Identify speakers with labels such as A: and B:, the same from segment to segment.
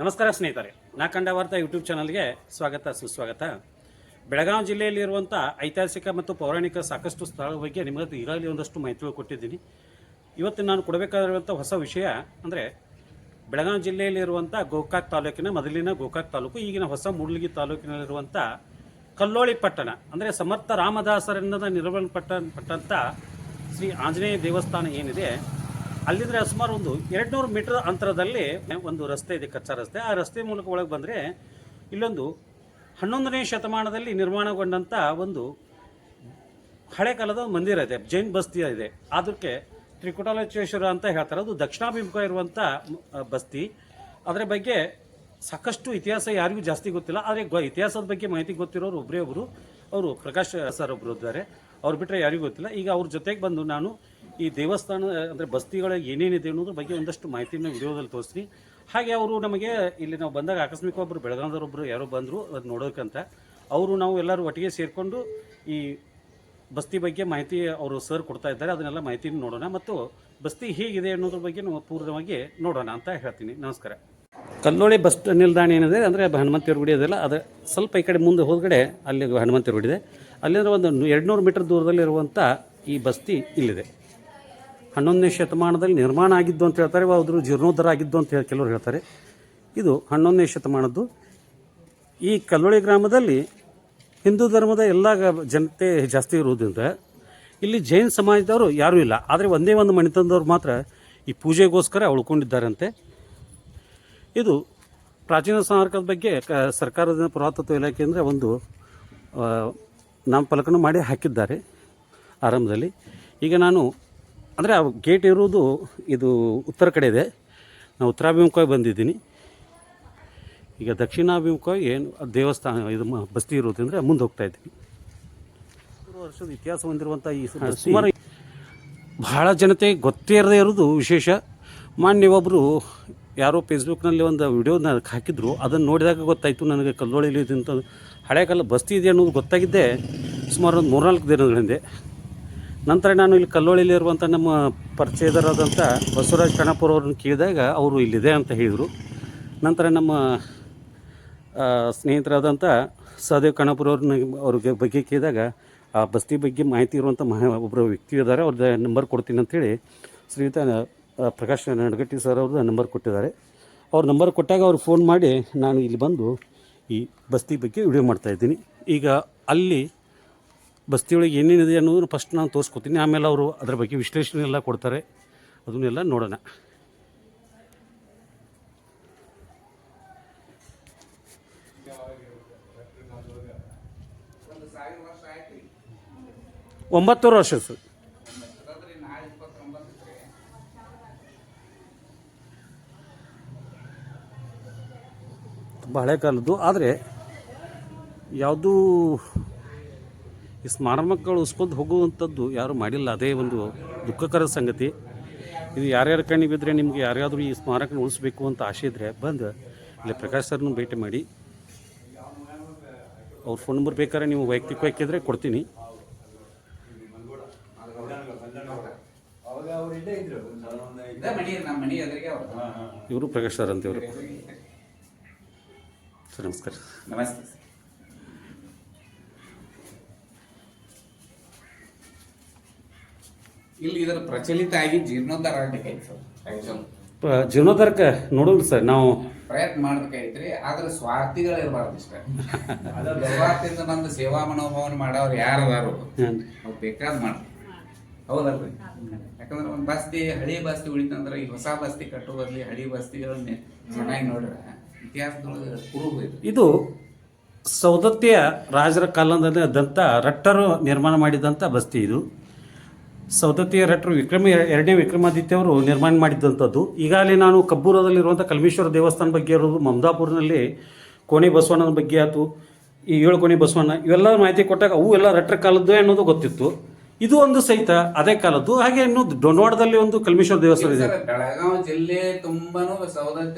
A: ನಮಸ್ಕಾರ ಸ್ನೇಹಿತರೆ, ನಾ ಕಂಡ ವಾರ್ತಾ ಯೂಟ್ಯೂಬ್ ಚಾನಲ್ಗೆ ಸ್ವಾಗತ, ಸುಸ್ವಾಗತ. ಬೆಳಗಾವಿ ಜಿಲ್ಲೆಯಲ್ಲಿರುವಂಥ ಐತಿಹಾಸಿಕ ಮತ್ತು ಪೌರಾಣಿಕ ಸಾಕಷ್ಟು ಸ್ಥಳಗಳ ಬಗ್ಗೆ ನಿಮಗೆ ಈಗಾಗಲೇ ಒಂದಷ್ಟು ಮಾಹಿತಿಗಳು ಕೊಟ್ಟಿದ್ದೀನಿ. ಇವತ್ತು ನಾನು ಕೊಡಬೇಕಾಗಿರುವಂಥ ಹೊಸ ವಿಷಯ ಅಂದರೆ, ಬೆಳಗಾವಿ ಜಿಲ್ಲೆಯಲ್ಲಿರುವಂಥ ಗೋಕಾಕ್ ತಾಲೂಕಿನ, ಮೊದಲಿನ ಗೋಕಾಕ್ ತಾಲೂಕು, ಈಗಿನ ಹೊಸ ಮೂಡ್ಲಿಗಿ ತಾಲೂಕಿನಲ್ಲಿರುವಂಥ ಕಲ್ಲೋಳಿ ಪಟ್ಟಣ, ಅಂದರೆ ಸಮರ್ಥ ರಾಮದಾಸರಿಂದ ನಿರ್ವಹಣೆ ಪಟ್ಟ ಪಟ್ಟಂಥ ಶ್ರೀ ಆಂಜನೇಯ ದೇವಸ್ಥಾನ ಏನಿದೆ ಅಲ್ಲಿಂದ್ರೆ ಸುಮಾರು ಒಂದು ಎರಡುನೂರು ಮೀಟರ್ ಅಂತರದಲ್ಲಿ ಒಂದು ರಸ್ತೆ ಇದೆ, ಕಚ್ಚಾ ರಸ್ತೆ. ಆ ರಸ್ತೆ ಮೂಲಕ ಒಳಗೆ ಬಂದರೆ ಇಲ್ಲೊಂದು ಹನ್ನೊಂದನೇ ಶತಮಾನದಲ್ಲಿ ನಿರ್ಮಾಣಗೊಂಡಂಥ ಒಂದು ಹಳೆ ಕಾಲದ ಒಂದು ಮಂದಿರ ಇದೆ, ಜೈನ್ ಬಸ್ತಿ ಇದೆ. ಅದಕ್ಕೆ ತ್ರಿಕುಟಾಲಚೇಶ್ವರ ಅಂತ ಹೇಳ್ತಾರೆ. ಅದು ದಕ್ಷಿಣಾಭಿಮುಖ ಇರುವಂಥ ಬಸ್ತಿ. ಅದರ ಬಗ್ಗೆ ಸಾಕಷ್ಟು ಇತಿಹಾಸ ಯಾರಿಗೂ ಜಾಸ್ತಿ ಗೊತ್ತಿಲ್ಲ. ಆದರೆ ಇತಿಹಾಸದ ಬಗ್ಗೆ ಮಾಹಿತಿ ಗೊತ್ತಿರೋರು ಒಬ್ಬರೇ ಒಬ್ಬರು ಅವರು ಪ್ರಕಾಶ್, ಸರ್ ಒಬ್ಬರು ಇದ್ದಾರೆ. ಅವ್ರು ಬಿಟ್ಟರೆ ಯಾರಿಗೂ ಗೊತ್ತಿಲ್ಲ. ಈಗ ಅವ್ರ ಜೊತೆಗೆ ಬಂದು ನಾನು ಈ ದೇವಸ್ಥಾನ, ಅಂದರೆ ಬಸ್ತಿಗಳ ಏನೇನಿದೆ ಅನ್ನೋದ್ರ ಬಗ್ಗೆ ಒಂದಷ್ಟು ಮಾಹಿತಿನ ವಿಡಿಯೋದಲ್ಲಿ ತೋರಿಸ್ತೀನಿ. ಹಾಗೆ ಅವರು ನಮಗೆ ಇಲ್ಲಿ ನಾವು ಬಂದಾಗ ಆಕಸ್ಮಿಕ ಒಬ್ಬರು ಬೆಳಗಾವಿದವರೊಬ್ಬರು ಯಾರೋ ಬಂದರು ಅದು ನೋಡೋಕ್ಕಂತ ಅವರು ನಾವು ಎಲ್ಲರೂ ಒಟ್ಟಿಗೆ ಸೇರಿಕೊಂಡು ಈ ಬಸ್ತಿ ಬಗ್ಗೆ ಮಾಹಿತಿ ಅವರು ಸರ್ ಕೊಡ್ತಾ ಇದ್ದಾರೆ. ಅದನ್ನೆಲ್ಲ ಮಾಹಿತಿನ ನೋಡೋಣ ಮತ್ತು ಬಸ್ತಿ ಹೇಗಿದೆ ಅನ್ನೋದ್ರ ಬಗ್ಗೆ ನಾವು ಪೂರ್ಣವಾಗಿ ನೋಡೋಣ ಅಂತ ಹೇಳ್ತೀನಿ. ನಮಸ್ಕಾರ. ಕಲ್ಲೋಳಿ ಬಸ್ ನಿಲ್ದಾಣ ಏನಿದೆ ಅಂದರೆ ಹನುಮಂತೇವ್ರ ಗುಡಿ ಅದೆಲ್ಲ ಅದು ಸ್ವಲ್ಪ ಈ ಕಡೆ ಮುಂದೆ ಹೋದ್ಗಡೆ ಅಲ್ಲಿ ಹನುಮಂತೇವ್ರ ಗುಡಿ ಇದೆ. ಅಲ್ಲಿಂದ ಒಂದು ಎರಡುನೂರು ಮೀಟರ್ ದೂರದಲ್ಲಿರುವಂಥ ಈ ಬಸ್ತಿ ಇಲ್ಲಿದೆ. ಹನ್ನೊಂದನೇ ಶತಮಾನದಲ್ಲಿ ನಿರ್ಮಾಣ ಆಗಿದ್ದು ಅಂತ ಹೇಳ್ತಾರೆ ಅದ್ರ ಜೀರ್ಣೋದ್ಧಾರ ಆಗಿದ್ದು ಅಂತ ಹೇಳಿ ಕೆಲವರು ಹೇಳ್ತಾರೆ. ಇದು ಹನ್ನೊಂದನೇ ಶತಮಾನದ್ದು. ಈ ಕಲ್ಲೊಳಿ ಗ್ರಾಮದಲ್ಲಿ ಹಿಂದೂ ಧರ್ಮದ ಎಲ್ಲ ಜನತೆ ಜಾಸ್ತಿ ಇರುವುದರಿಂದ ಇಲ್ಲಿ ಜೈನ್ ಸಮಾಜದವರು ಯಾರೂ ಇಲ್ಲ. ಆದರೆ ಒಂದೇ ಒಂದು ಮಣಿತನದವ್ರು ಮಾತ್ರ ಈ ಪೂಜೆಗೋಸ್ಕರ ಉಳ್ಕೊಂಡಿದ್ದಾರಂತೆ. ಇದು ಪ್ರಾಚೀನ ಸ್ಮಾರಕದ ಬಗ್ಗೆ ಕ ಸರ್ಕಾರದ ಪುರಾತತ್ವ ಇಲಾಖೆಯಿಂದ ಒಂದು ಆ, ನಾಮಫಲಕನ ಮಾಡಿ ಹಾಕಿದ್ದಾರೆ ಆರಂಭದಲ್ಲಿ. ಈಗ ನಾನು ಅಂದರೆ ಆ ಗೇಟ್ ಇರುವುದು ಇದು ಉತ್ತರ ಕಡೆ ಇದೆ. ನಾನು ಉತ್ತರಾಭಿಮುಖವಾಗಿ ಬಂದಿದ್ದೀನಿ. ಈಗ ದಕ್ಷಿಣಾಭಿಮುಖವಾಗಿ ಏನು ದೇವಸ್ಥಾನ ಇದು ಬಸ್ತಿ ಇರೋದ್ರಿಂದ ಮುಂದೆ ಹೋಗ್ತಾ ಇದ್ದೀನಿ. ವರ್ಷದ ಇತಿಹಾಸ ಹೊಂದಿರುವಂಥ ಈ ಸುಮಾರು ಬಹಳ ಜನತೆ ಗೊತ್ತೇ ಇರದೇ ಇರೋದು ವಿಶೇಷ. ಮಾನ್ಯ ಒಬ್ಬರು ಯಾರೋ ಫೇಸ್ಬುಕ್ನಲ್ಲಿ ಒಂದು ವಿಡಿಯೋನ ಹಾಕಿದ್ರು. ಅದನ್ನು ನೋಡಿದಾಗ ಗೊತ್ತಾಯಿತು ನನಗೆ ಕಲ್ಲೋಳಿಲಿ ಇದ್ದಂಥ ಹಳೆ ಕಾಲ ಬಸ್ತಿ ಇದೆ ಅನ್ನೋದು ಗೊತ್ತಾಗಿದ್ದೆ ಸುಮಾರು ಒಂದು ಮೂರ್ನಾಲ್ಕು ದಿನಗಳ ಹಿಂದೆ. ನಂತರ ನಾನು ಇಲ್ಲಿ ಕಲ್ಲೋಳಿಯಲ್ಲಿ ಇರುವಂಥ ನಮ್ಮ ಪರಿಚಯದರಾದಂಥ ಬಸವರಾಜ್ ಕಣಪುರ ಅವ್ರನ್ನ ಕೇಳಿದಾಗ ಅವರು ಇಲ್ಲಿದೆ ಅಂತ ಹೇಳಿದರು. ನಂತರ ನಮ್ಮ ಸ್ನೇಹಿತರಾದಂಥ ಸಹದೇವ್ ಕಣಪುರ ಅವ್ರನ್ನ ಅವ್ರಿಗೆ ಬಗ್ಗೆ ಕೇಳಿದಾಗ ಆ ಬಸ್ತಿ ಬಗ್ಗೆ ಮಾಹಿತಿ ಇರುವಂಥ ಮಹ ಒಬ್ಬರು ವ್ಯಕ್ತಿ ಇದ್ದಾರೆ ಅವ್ರದ್ದು ನಂಬರ್ ಕೊಡ್ತೀನಿ ಅಂಥೇಳಿ ಶ್ರೀಯುತ ಪ್ರಕಾಶ್ ನಡಗಟ್ಟಿ ಸರ್ ಅವ್ರದ್ದು ನಂಬರ್ ಕೊಟ್ಟಿದ್ದಾರೆ. ಅವ್ರ ನಂಬರ್ ಕೊಟ್ಟಾಗ ಅವ್ರು ಫೋನ್ ಮಾಡಿ ನಾನು ಇಲ್ಲಿ ಬಂದು ಈ ಬಸ್ತಿ ಬಗ್ಗೆ ವಿಡಿಯೋ ಮಾಡ್ತಾಯಿದ್ದೀನಿ ಈಗ ಅಲ್ಲಿ ಬಸ್ತಿಯೊಳಗೆ ಏನೇನಿದೆ ಅನ್ನೋದನ್ನು ಫಸ್ಟ್ ನಾನು ತೋರಿಸ್ಕೊತೀನಿ. ಆಮೇಲೆ ಅವರು ಅದರ ಬಗ್ಗೆ ವಿಶ್ಲೇಷಣೆ ಎಲ್ಲ ಕೊಡ್ತಾರೆ. ಅದನ್ನೆಲ್ಲ ನೋಡೋಣ. ಒಂಬತ್ತೂರು ವರ್ಷ ಸರ್. ತುಂಬ ಹಳೆ ಕಾಲದ್ದು. ಆದರೆ ಯಾವುದೂ ಈ ಸ್ಮಾರಕಗಳು ಉಸ್ಕೊಂಡು ಹೋಗುವಂಥದ್ದು ಯಾರೂ ಮಾಡಿಲ್ಲ. ಅದೇ ಒಂದು ದುಃಖಕರ ಸಂಗತಿ. ಇದು ಯಾರ್ಯಾರ ಕಣ್ಣಿಗೆ ಬಿದ್ದರೆ ನಿಮಗೆ ಯಾರ್ಯಾದರೂ ಈ ಸ್ಮಾರಕನ ಉಳಿಸ್ಬೇಕು ಅಂತ ಆಸೆ ಇದ್ದರೆ ಬಂದು ಇಲ್ಲಿ ಪ್ರಕಾಶ್ ಸರ್ನ ಭೇಟಿ ಮಾಡಿ. ಅವ್ರ ಫೋನ್ ನಂಬರ್ ಬೇಕಾದ್ರೆ ನೀವು ವೈಯಕ್ತಿಕವಾಗಿ ಕೇಳಿದ್ರೆ ಕೊಡ್ತೀನಿ. ಇವರು ಪ್ರಕಾಶ್ ಸರ್ ಅಂತ ಇವರು ಸರ್, ನಮಸ್ಕಾರ.
B: ನಮಸ್ತೆ. ಇಲ್ಲಿ ಇದರ ಪ್ರಚಲಿತ ಆಗಿ ಜೀರ್ಣೋದ್ಧಾರ ಆಗ್ಬೇಕಾಯ್ತು ಸರ್.
A: ಜೀರ್ಣೋದ್ಧಾರಕ್ಕೆ ನೋಡೋಣ ಸರ್ ನಾವು
B: ಪ್ರಯತ್ನ ಮಾಡ್ಬೇಕಾಯ್ತ್ರಿ ಆದ್ರೆ ಸ್ವಾರ್ಥಿಗಳು ಇರಬಾರ್ದು ಇಷ್ಟ ಸ್ವಾರ್ಥದಿಂದ ಬಂದು ಸೇವಾ ಮನೋಭಾವನೆ ಮಾಡೋರು ಯಾರು ಅದಾರು
A: ಹಾಂ
B: ಅವ್ರು ಬೇಕಾದ್ ಮಾಡ್ತಾರೆ. ಹೌದಲ್ರಿ? ಯಾಕಂದ್ರೆ ಒಂದು ಬಸ್ತಿ ಹಳಿ ಬಸ್ತಿ ಉಳಿತಂದ್ರೆ ಈ ಹೊಸ ಬಸ್ತಿ ಕಟ್ಟೋ ಬದ್ಲಿ ಹಳಿ ಬಸ್ತಿಗಳನ್ನ ಚೆನ್ನಾಗಿ ನೋಡ್ರ ಇತಿಹಾಸದೊಳಗೆ ಕುರುಬು ಇದು.
A: ಇದು ಸೌದತ್ತಿಯ ರಾಜರ ಕಾಲದಲ್ಲಿ ದಂತ ರಟ್ಟರು ನಿರ್ಮಾಣ ಮಾಡಿದಂಥ ಬಸ್ತಿ ಇದು. ಸೌದತ್ತಿಯ ರಟ್ರು ವಿಕ್ರಮ ಎರಡನೇ ವಿಕ್ರಮಾದಿತ್ಯವರು ನಿರ್ಮಾಣ ಮಾಡಿದಂಥದ್ದು. ಈಗಾಗಲೇ ನಾನು ಕಬ್ಬೂರದಲ್ಲಿರುವಂಥ ಕಲ್ಮೇಶ್ವರ ದೇವಸ್ಥಾನ ಬಗ್ಗೆ ಇರೋದು ಮಮದಾಪುರನಲ್ಲಿ ಕೋಣೆ ಬಸವಣ್ಣನ ಬಗ್ಗೆ ಆಯಿತು ಈ ಏಳು ಕೋಣೆ ಬಸವಣ್ಣ ಇವೆಲ್ಲ ಮಾಹಿತಿ ಕೊಟ್ಟಾಗ ಅವು ಎಲ್ಲ ರಟ್ರ ಕಾಲದ್ದು ಅನ್ನೋದು ಗೊತ್ತಿತ್ತು. ಇದು ಒಂದು ಸಹಿತ ಅದೇ ಕಾಲದ್ದು ಹಾಗೆ ಇನ್ನು ಡೊನ್ವಾಡದಲ್ಲಿ ಒಂದು ಕಲ್ಮೇಶ್ವರ ದೇವಸ್ಥಾನ ಇದೆ.
B: ಬೆಳಗಾವಿ ಜಿಲ್ಲೆ ತುಂಬಾನು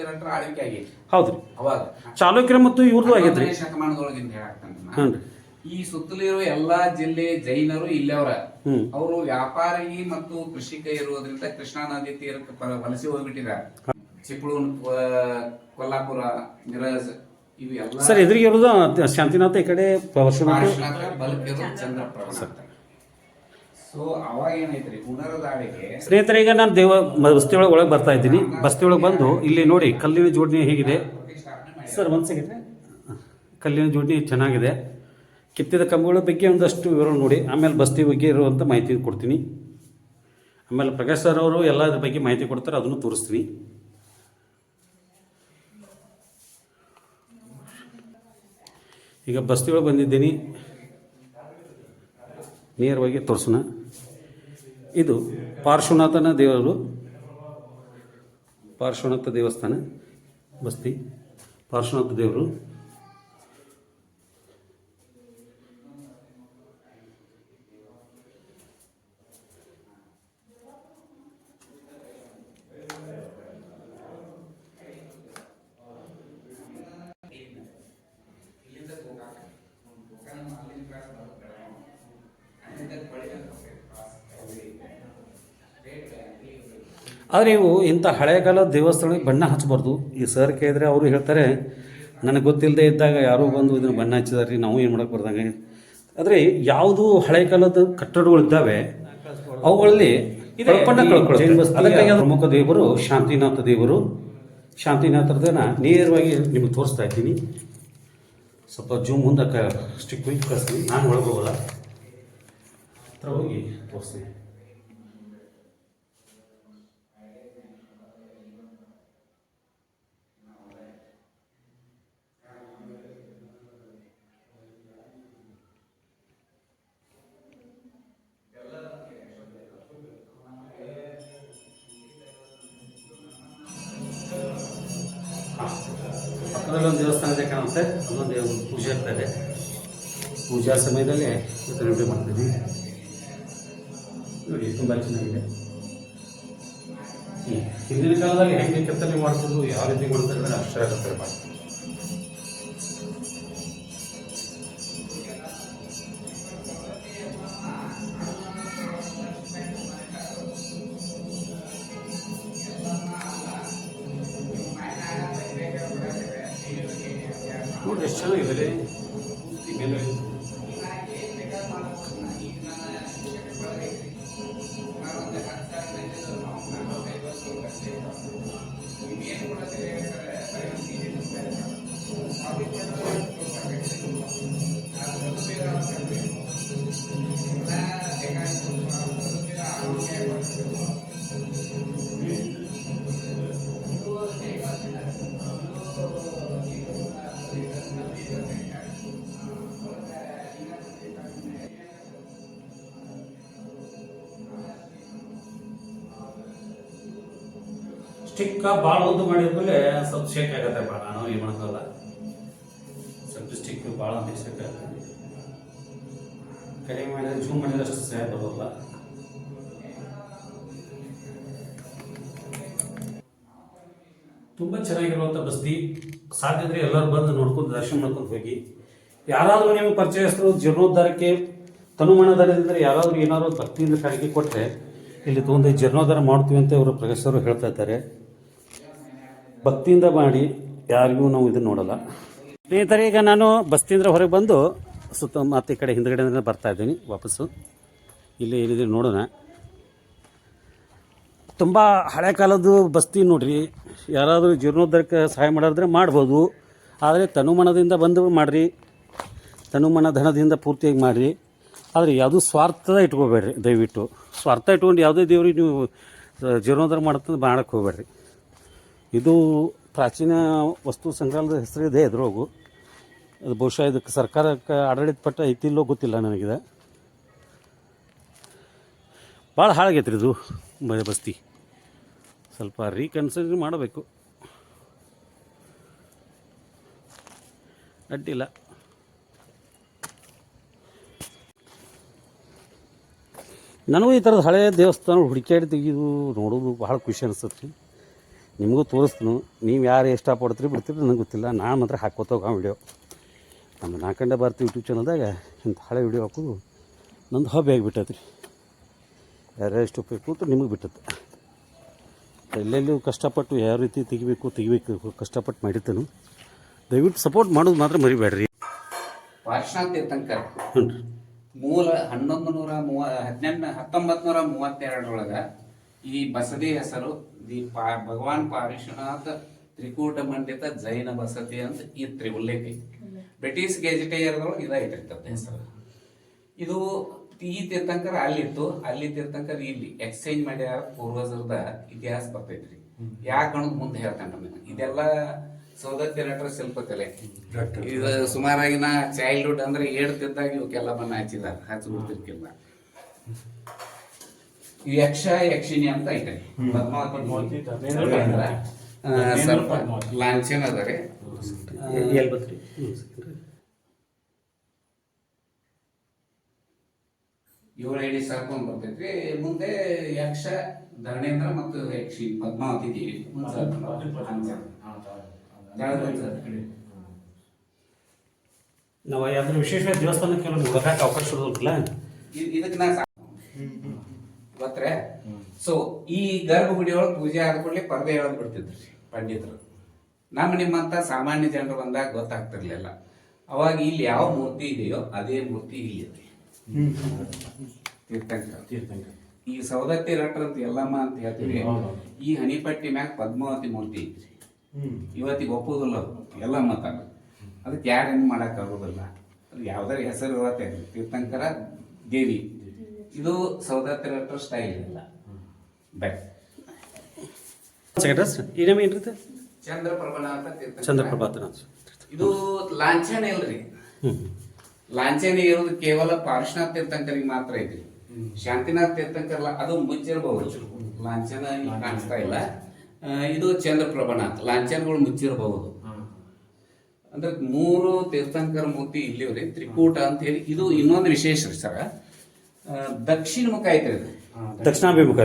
B: ರಟ್ರ ಆಳ್ವಿಕೆ ಹೌದು
A: ಹೌದ್ರಿ
B: ಅವಾಗ.
A: ಚಾಲುಕ್ಯರ ಮತ್ತು ಇವ್ರದ್ದು
B: ಆಗಿದ್ರಿ ಶತಮಾನದೊಳಗಿಂದ ಹೇಳಾಕ್ತಾನೆ.
A: ಹ್ಞೂ
B: ಈ ಸುತ್ತಲಿರೋ ಎಲ್ಲಾ ಜಿಲ್ಲೆ ಜೈನರು ಇಲ್ಲವರ ಅವರು. ವ್ಯಾಪಾರಿ ಮತ್ತು ಕೃಷಿಕ ಇರುವುದರಿಂದ ಕೃಷ್ಣಾ ನದಿ ತೀರಕ್ಕೆ ವಲಸೆ ಹೋಗ್ಬಿಟ್ಟಿದ್ದಾರೆ. ಚಿಕ್ಕಳು ಕೊಲ್ಲಾಪುರ ಮಿರಜ್ ಇವು ಎಲ್ಲ
A: ಸರ್ ಎದುರಿಗೆ ಇರೋದು ಶಾಂತಿನಾಥ ಈ ಕಡೆ
B: ಪ್ರವಾಸ ಚಂದ್ರಪ್ರಭ ಸೊ ಅವಾಗ ಏನೈತ್ರಿ ಪುನರದಾಳಿಗೆ
A: ಸ್ನೇಹಿತರೆ ಈಗ ನಾನು ದೇವ ಬಸ್ತಿ ಒಳಗೆ ಒಳಗೆ ಬರ್ತಾ ಇದ್ದೀನಿ. ಬಸ್ತಿ ಒಳಗೆ ಬಂದು ಇಲ್ಲಿ ನೋಡಿ ಕಲ್ಲಿನ ಜೋಡಣೆ ಹೇಗಿದೆ? ಸರ್ ಒಂದು ಸೆಕೆಂಡ್ ಕಲ್ಲಿನ ಜೋಡಣೆ ಚೆನ್ನಾಗಿದೆ. ಕಿತ್ತಿದ ಕಂಬಗಳ ಬಗ್ಗೆ ಒಂದಷ್ಟು ವಿವರ ನೋಡಿ, ಆಮೇಲೆ ಬಸ್ತಿ ಬಗ್ಗೆ ಇರುವಂಥ ಮಾಹಿತಿ ಕೊಡ್ತೀನಿ. ಆಮೇಲೆ ಪ್ರಕಾಶ್ ಸರ್ ಅವರು ಎಲ್ಲ ಬಗ್ಗೆ ಮಾಹಿತಿ ಕೊಡ್ತಾರೆ, ಅದನ್ನು ತೋರಿಸ್ತೀನಿ. ಈಗ ಬಸ್ತಿ ಒಳಗೆ ಬಂದಿದ್ದೀನಿ. ನೇರವಾಗಿ ತೋರಿಸೋಣ. ಇದು ಪಾರ್ಶ್ವನಾಥನ ದೇವರು. ಪಾರ್ಶ್ವನಾಥ ದೇವಸ್ಥಾನ, ಬಸ್ತಿ. ಪಾರ್ಶ್ವನಾಥ ದೇವರು. ಆದರೆ ನೀವು ಇಂಥ ಹಳೆಗಾಲದ ದೇವಸ್ಥಾನಕ್ಕೆ ಬಣ್ಣ ಹಚ್ಚಬಾರ್ದು. ಈ ಸರ್ ಕೇಳಿದ್ರೆ ಅವರು ಹೇಳ್ತಾರೆ ನನಗೆ ಗೊತ್ತಿಲ್ಲದೆ ಇದ್ದಾಗ ಯಾರೋ ಬಂದು ಇದನ್ನು ಬಣ್ಣ ಹಚ್ಚಿದಾರೆ ರೀ ನಾವು ಏನು ಮಾಡೋಕೆ ಬರ್ದಂಗೆ? ಆದರೆ ಯಾವುದು ಹಳೆ ಕಾಲದ ಕಟ್ಟಡಗಳಿದ್ದಾವೆ ಅವುಗಳಲ್ಲಿ ಪ್ರಮುಖ ದೇವರು ಶಾಂತಿನಾಥ ದೇವರು. ಶಾಂತಿನಾಥರದನ್ನ ನೇರವಾಗಿ ನಿಮಗೆ ತೋರಿಸ್ತಾ ಇದ್ದೀನಿ. ಸ್ವಲ್ಪ ಜೂಮ್ ಮುಂದೆ ಸ್ಟಿಕ್ ಕಳಿಸ್ತೀನಿ. ನಾನು ಒಳಗೆ ಹೋಗಲ್ಲ. ಹತ್ರ ಹೋಗಿ ತೋರಿಸ್ತೀನಿ. ಒಂದು ದೇವಸ್ಥಾನ ಇದೆ ಕಾಣುತ್ತೆ. ಅದೊಂದು ಪೂಜೆ ಇರ್ತದೆ ಪೂಜಾ ಸಮಯದಲ್ಲಿ ರೆಡಿ ಮಾಡ್ತೀವಿ ನೋಡಿ, ತುಂಬ ಚೆನ್ನಾಗಿದೆ. ಹಿಂದಿನ ಕಾಲದಲ್ಲಿ ಹೆಂಗೆ ಕೆತ್ತನೆ ಮಾಡ್ತಿದ್ರು, ಯಾವ ರೀತಿ ಮಾಡ್ತಾರೆ ಆಶ್ಚರ್ಯ ಆಗುತ್ತೆ ಸ್ಟಿಕ್ ಭಾಳ ಉದ್ದು ಮಾಡಿದ್ಮೇಲೆ ಸ್ವಲ್ಪ ಶೇಕ್ ಆಗತ್ತೆ ಭಾಳ ನಾನು ಏನು ಮಾಡೋಕ್ಕಲ್ಲ ಸ್ವಲ್ಪ ಸ್ಟಿಕ್ ಭಾಳ ಶೇಕ್ ಆಗುತ್ತೆ. ಕಡಿಮೆ ಮಾಡಿದ್ರೆ ಜೂಮ್ ಮಾಡಿದ್ರೆ ಅಷ್ಟು ಸಹಾಯ ಬರೋಲ್ಲ. ತುಂಬ ಚೆನ್ನಾಗಿರುವಂಥ ಬಸ್ತಿ. ಸಾಧ್ಯ ಇದ್ರೆ ಎಲ್ಲರೂ ಬಂದು ನೋಡ್ಕೊಂಡು, ದರ್ಶನ ಮಾಡ್ಕೊಂಡು ಹೋಗಿ. ಯಾರಾದರೂ ನೀವು ಪರಿಚಯಸ್ಥರು ಜೀರ್ಣೋದ್ಧಾರಕ್ಕೆ ತನುಮಾನದಾರದಿಂದ ಯಾರಾದರೂ ಏನಾದರೂ ಭಕ್ತಿಯಿಂದ ಕಾಣಿಕೆ ಕೊಟ್ಟರೆ ಇಲ್ಲಿ ತೊಗೊಂಡು ಜೀರ್ಣೋದ್ಧಾರ ಮಾಡ್ತೀವಿ ಅಂತ ಇವರು ಪ್ರೊಫೆಸರು ಹೇಳ್ತಾ ಇದ್ದಾರೆ. ಭಕ್ತಿಯಿಂದ ಮಾಡಿ ಯಾರಿಗೂ ನಾವು ಇದನ್ನು ನೋಡಲ್ಲ. ಸ್ನೇಹಿತರೆ, ಈಗ ನಾನು ಬಸ್ತಿಂದ್ರ ಹೊರಗೆ ಬಂದು ಸುತ್ತ ಮತ್ತೆ ಈ ಕಡೆ ಹಿಂದ್ಗಡೆಯಿಂದ ಬರ್ತಾ ಇದ್ದೀನಿ, ವಾಪಸ್ಸು. ಇಲ್ಲಿ ಏನಿದೆ ನೋಡೋಣ. ತುಂಬ ಹಳೆ ಕಾಲದ್ದು ಬಸ್ತಿ ನೋಡ್ರಿ. ಯಾರಾದರೂ ಜೀರ್ಣೋದ್ಧಾರಕ್ಕೆ ಸಹಾಯ ಮಾಡಿದ್ರೆ ಮಾಡ್ಬೋದು. ಆದರೆ ತನುಮನದಿಂದ ಬಂದು ಮಾಡಿರಿ. ತನುಮನ ಧನದಿಂದ ಪೂರ್ತಿಯಾಗಿ ಮಾಡಿರಿ. ಆದರೆ ಯಾವುದೂ ಸ್ವಾರ್ಥದ ಇಟ್ಕೋಬೇಡ್ರಿ, ದಯವಿಟ್ಟು. ಸ್ವಾರ್ಥ ಇಟ್ಕೊಂಡು ಯಾವುದೇ ದೇವ್ರಿಗೆ ನೀವು ಜೀರ್ಣೋದ್ಧಾರ ಮಾಡ್ತಂದ್ರೆ ಮಾಡೋಕ್ಕೆ ಹೋಗ್ಬೇಡ್ರಿ. ಇದು ಪ್ರಾಚೀನ ವಸ್ತು ಸಂಗ್ರಹಾಲಯದ ಹೆಸರಿದೆ ಎದುರೋಗು. ಅದು ಬಹುಶಃ ಇದಕ್ಕೆ ಸರ್ಕಾರಕ್ಕೆ ಆಡಳಿತ ಪಟ್ಟ ಐತಿಲ್ಲೋ ಗೊತ್ತಿಲ್ಲ ನನಗಿದೆ. ಭಾಳ ಹಾಳಾಗೈತೆ ರೀ ಇದು ಬಸ್ತಿ. ಸ್ವಲ್ಪ ರೀಕನ್ಸಿಡರ್ ಮಾಡಬೇಕು. ಅಡ್ಡಿಲ್ಲ. ನನಗೂ ಈ ಥರದ ಹಳೆಯ ದೇವಸ್ಥಾನ ಹುಡುಕಾಡಿ ತೆಗೆದು ನೋಡೋದು ಭಾಳ ಖುಷಿ ಅನಿಸ್ತತಿ. ನಿಮಗೂ ತೋರಿಸ್ತೀನಿ. ನೀವು ಯಾರು ಇಷ್ಟಪಡ್ತೀರಿ ಬಿಡ್ತೀರಿ ನನಗೆ ಗೊತ್ತಿಲ್ಲ. ನಾನು ಮಾತ್ರ ಹಾಕೋತೋಗ ಹೋಗೋ ವಿಡಿಯೋ ನಮ್ಮ ನಾಲ್ಕಂಡೆ ಭಾರತ ಯೂಟ್ಯೂಬ್ ಚಾನಲ್ದಾಗ ಇಂಥ ಹಳೆ ವಿಡಿಯೋ ಹಾಕೋದು ನಂದು ಹಾಬಿ ಆಗಿಬಿಟ್ಟೈತೆ ರೀ ಯಾರ್ಯಾರು ಇಷ್ಟ ಬೇಕು ಅಂತ ನಿಮಗೆ ಬಿಟ್ಟದ್ದು. ಎಲ್ಲೆಲ್ಲೂ ಕಷ್ಟಪಟ್ಟು ಯಾವ ರೀತಿ ತೆಗಿಬೇಕು ತೆಗಿಬೇಕು ಕಷ್ಟಪಟ್ಟು ಮಾಡಿರ್ತೇನೆ ದಯವಿಟ್ಟು ಸಪೋರ್ಟ್ ಮಾಡೋದು ಮಾತ್ರ ಮರಿಬೇಡ್ರಿ.
B: ಪಾರ್ಶ್ವನಾಥ್ ತೀರ್ಥಂಕರ್
A: ಹ್ಞೂ
B: ಮೂಲ ಹನ್ನೊಂದು ನೂರ ಮೂವ ಹದಿನೆಂಟು ಹತ್ತೊಂಬತ್ತು ನೂರ ಮೂವತ್ತೆರಡರೊಳಗ ಈ ಬಸದಿ ಹೆಸರು ದಿ ಪಾ ಭಗವಾನ್ ಪಾರಿಶುನಾಥ ತ್ರಿಕೂಟ ಮಂಡಿತ ಜೈನ ಬಸತಿ ಅಂತ ಇತ್ರಿ ಉಲ್ಲೇಖ ಐತಿ. ಬ್ರಿಟಿಷ್ ಗೆಜಿಟೇಯರ್ದೊಳಗೆ ಇದ ತದ ಹೆಸರು. ಇದು ಈ ತೀರ್ಥಂಕರ ಅಲ್ಲಿತ್ತು. ಅಲ್ಲಿ ತೀರ್ಥಂಕರ ಇಲ್ಲಿ ಎಕ್ಸ್ಚೇಂಜ್ ಮಾಡ್ಯಾರ ಪೂರ್ವಜರದ ಇತಿಹಾಸ ಬರ್ತೈತ್ರಿ. ಯಾಕೆ ಅನ್ನೋದು ಮುಂದೆ ಹೇಳ್ತಾನೆ ನಮಗೆ. ಇದೆಲ್ಲ ಸೌದತ್ತಿ ನಟರ ಶಿಲ್ಪಕಲೆ ಇದು ಸುಮಾರಾಗಿ ನಾ ಚೈಲ್ಡ್ಹುಡ್ ಅಂದ್ರೆ ಏಡ್ತಿದ್ದಾಗ ಇವಕ್ಕೆಲ್ಲ ಬಣ್ಣ ಹಚ್ಚಿದಾರೆ ಹಚ್ಚಿ ಬಿಡ್ತಿರ್ಕಿಲ್ಲ ಈ ಯಕ್ಷ ಯಕ್ಷಿಣಿ ಅಂತ ಐತೆ. ಪದ್ಮಾತಿ ಅಂದ್ರ, ಆ, ಸ್ವಲ್ಪ ಲಾಂಛನ ಅದ ರೀ. ಎಡಿ ಸರ್ಕೊಂಡ್ ಬರ್ತೈತ್ರಿ. ಮುಂದೆ ಯಕ್ಷ ಧರಣೇಂದ್ರ ಮತ್ತು ಯಕ್ಷಿ ಪದ್ಮಾವತಿ ದೇವಿ.
A: ನಾವು ಯಾವ್ದಾದ್ರು ವಿಶೇಷ ದೇವಸ್ಥಾನಕ್ಕೆ ಅವಕಾಶ ಇರೋದಿಲ್ಲ
B: ಇದ್- ಇದಕ್ಕೆ ನಾ ಗೊತ್ತ್ರೆ ಸೊ ಈ ಗರ್ಭಗುಡಿ ಒಳಗೆ ಪೂಜೆ ಆದ ಕೂಡಲೇ ಪರದೆ ಹೇಳದ್ ಬಿಡ್ತಿದ್ರಿ ಪಂಡಿತರು. ನಮ್ಮ ನಿಮ್ಮಂತ ಸಾಮಾನ್ಯ ಜನರು ಬಂದಾಗ ಗೊತ್ತಾಗ್ತಿರ್ಲಿಲ್ಲ. ಅವಾಗ ಇಲ್ಲಿ ಯಾವ ಮೂರ್ತಿ ಇದೆಯೋ ಅದೇ ಮೂರ್ತಿ ಇಲ್ಲಿ ಇದೆ. ತೀರ್ಥಂಕರ. ಈ ಸೌದತ್ತಿ ರಟ್ರ ಅಂತ ಎಲ್ಲಮ್ಮ ಅಂತ ಹೇಳ್ತೀವಿ ಈ ಹನಿಪಟ್ಟಿ ಮ್ಯಾಗ ಪದ್ಮಾವತಿ ಮೂರ್ತಿ ಐತ್ರಿ ಇವತ್ತಿಗೆ ಒಪ್ಪುದಿಲ್ಲ ಎಲ್ಲಮ್ಮ ತಾನ ಅದಕ್ಕೆ ಯಾರೇನು ಮಾಡಕ್ ಆಗೋದಿಲ್ಲ. ಅದು ಯಾವ್ದಾರ ಹೆಸರು ಇರತ್ತೆ. ತೀರ್ಥಂಕರ ದೇವಿ. ಇದು ಸೌದತ್ತಿ ರಟ್ರ ಸ್ಟೈಲ್ ಇಲ್ಲ. ಬೈ
A: ಸೆಕೆಂಡ್ ಈ ನೇಮ್ ಏನ್ರಿ
B: ಚಂದ್ರಪ್ರಭನಾಥ ತೀರ್ಥಂಕರ
A: ಚಂದ್ರಪ್ರಭಾತನಾಥ್
B: ಇದು ಲಾಂಛನ ಇಲ್ರಿ. ಲಾಂಛನ ಇರೋದು ಕೇವಲ ಪಾರ್ಶ್ವನಾಥ್ ತೀರ್ಥಂಕರಿಗೆ ಮಾತ್ರ ಐತ್ರಿ. ಶಾಂತಿನಾಥ್ ತೀರ್ಥಂಕರ್ ಅದು ಮುಚ್ಚಿರಬಹುದು ಲಾಂಛನ ಕಾಣಿಸ್ತಾ ಇಲ್ಲ. ಇದು ಚಂದ್ರಪ್ರಭನಾಥ್. ಲಾಂಛನಗಳು ಮುಚ್ಚಿರಬಹುದು ಅಂದ್ರೆ ಮೂರು ತೀರ್ಥಂಕರ ಮೂರ್ತಿ ಇಲ್ಲಿವ್ರಿ ತ್ರಿಕೂಟ ಅಂತ ಹೇಳಿ. ಇದು ಇನ್ನೊಂದು ವಿಶೇಷ ರೀ ಸರ. ದಕ್ಷಿಣ ಮುಖ ಐತ್ರಿ ಇದು
A: ದಕ್ಷಿಣಾಭಿಮುಖ.